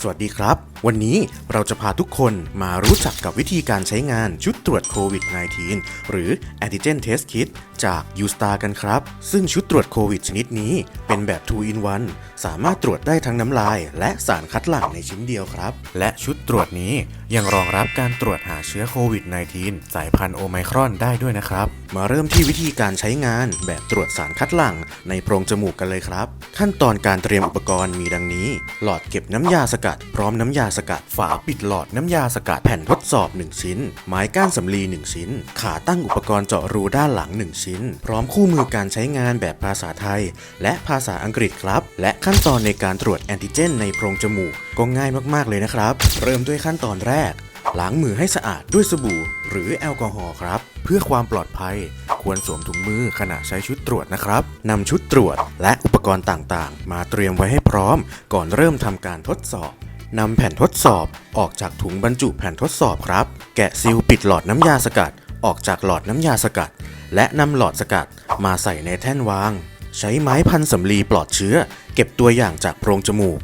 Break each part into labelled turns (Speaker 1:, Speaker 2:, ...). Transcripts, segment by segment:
Speaker 1: สวัสดีครับวันนี้เราจะพาทุกคนมารู้จักกับวิธีการใช้งานชุดตรวจโควิด -19 หรือ Antigen Test Kit จาก u s t a r กันครับ ซึ่งชุดตรวจโควิดชนิดนี้เป็นแบบ 2 in 1 สามารถตรวจได้ทั้งน้ำลาย และสารคัดหลั่งในชิ้นเดียวครับ และชุดตรวจนี้ยังรองรับการตรวจหาเชื้อโควิด -19 สายพันธุ์โอไมครอนได้ด้วยนะครับ มาเริ่มที่วิธีการใช้งานแบบตรวจสารคัดหลั่งในโพรงจมูกกันเลยครับ ขั้นตอนการเตรียมอุปกรณ์มีดังนี้ หลอดเก็บน้ำยาสกัดพร้อมน้ำยาาสกัด ฝาปิดหลอดน้ำยาสกัด แผ่นทดสอบ 1 ชิ้น ไม้ก้านสำลี 1 ชิ้น ขาตั้งอุปกรณ์เจาะรูด้านหลัง 1 ชิ้น พร้อมคู่มือการใช้งานแบบภาษาไทย และภาษาอังกฤษครับ และขั้นตอนในการตรวจแอนติเจน ในโพรงจมูกก็ง่ายมากๆเลยนะครับ เริ่มด้วยขั้นตอนแรก ล้างมือให้สะอาดด้วยสบู่ หรือแอลกอฮอล์ครับ เพื่อความปลอดภัยควรสวมถุงมือขณะใช้ชุดตรวจนะครับนำชุดตรวจและอุปกรณ์ต่างๆ มาเตรียมไว้ให้พร้อม ก่อนเริ่มทำการทดสอบ นำแผ่นทดสอบออกจากถุงบรรจุแผ่นทดสอบครับ แกะซีลปิดหลอดน้ำยาสกัด ออกจากหลอดน้ำยาสกัด และนำหลอดสกัดมาใส่ในแท่นวาง ใช้ไม้พันสำลีปลอดเชื้อ เก็บตัวอย่างจากโพรงจมูก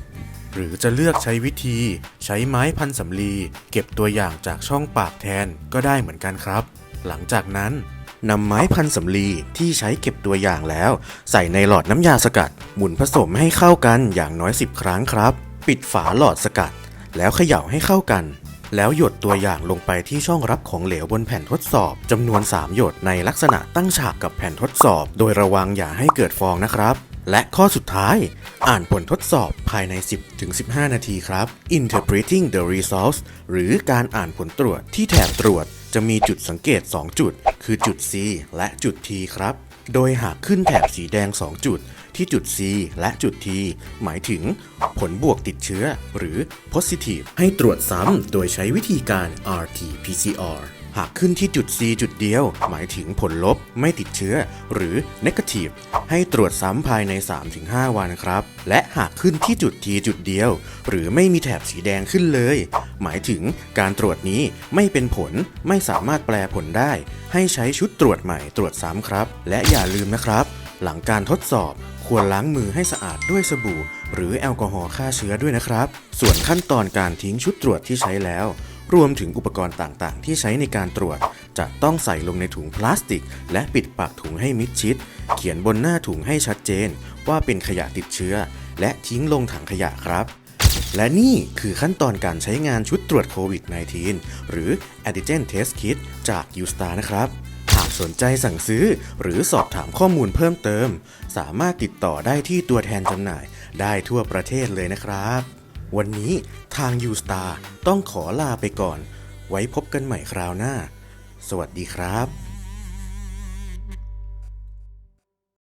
Speaker 1: หรือจะเลือกใช้วิธี ใช้ไม้พันสำลีเก็บตัวอย่างจากช่องปากแทนก็ได้เหมือนกันครับ หลังจากนั้นนำไม้พันสำลีที่ใช้เก็บตัวอย่างแล้ว ใส่ในหลอดน้ำยาสกัด หมุนผสมให้เข้ากันอย่างน้อย 10 ครั้งครับ ปิดฝาหลอดสกัด แล้วเขย่าให้เข้ากัน แล้วหยดตัวอย่างลงไปที่ช่องรับของเหลวบนแผ่นทดสอบจำนวน 3 หยดในลักษณะตั้งฉากกับแผ่นทดสอบ โดยระวังอย่าให้เกิดฟองนะครับและข้อสุดท้าย อ่านผลทดสอบภายใน 10-15 นาทีครับ Interpreting the results หรือการอ่านผลตรวจที่แถบตรวจจะมีจุดสังเกต 2 จุด คือจุด C และจุด T ครับ โดยหากขึ้นแถบสีแดง 2 จุด ที่จุด C และจุด T หมายถึงผลบวกติดเชื้อหรือ positive ให้ตรวจซ้ำโดยใช้วิธีการ RT-PCR หากขึ้นที่จุด C จุดเดียว หมายถึงผลลบไม่ติดเชื้อ หรือ negative ให้ตรวจซ้ำภายใน 3-5 วันครับ และหากขึ้นที่จุด T จุดเดียว หรือไม่มีแถบสีแดงขึ้นเลย หมายถึงการตรวจนี้ไม่เป็นผลไม่สามารถแปลผลได้ ให้ใช้ชุดตรวจใหม่ตรวจซ้ำครับ และอย่าลืมนะครับ หลังการทดสอบควรล้างมือให้สะอาดด้วยสบู่ หรือแอลกอฮอล์ฆ่าเชื้อด้วยนะครับ ส่วนขั้นตอนการทิ้งชุดตรวจที่ใช้แล้ว รวมถึงอุปกรณ์ต่างๆ ที่ใช้ในการตรวจ จะต้องใส่ลงในถุงพลาสติก และปิดปากถุงให้มิดชิด เขียนบนหน้าถุงให้ชัดเจน ว่าเป็นขยะติดเชื้อ และทิ้งลงถังขยะครับ และนี่คือขั้นตอนการใช้งานชุดตรวจโควิด -19 หรือ Antigen Test Kit จาก u s t a r นะครับหากสนใจสั่งซื้อหรือสอบถามข้อมูลเพิ่มเติม สามารถติดต่อได้ที่ตัวแทนจำหน่ายได้ทั่วประเทศเลยนะครับ วันนี้ทาง u s t a r ต้องขอลาไปก่อน ไว้พบกันใหม่คราวหน้า สวัสดีครับ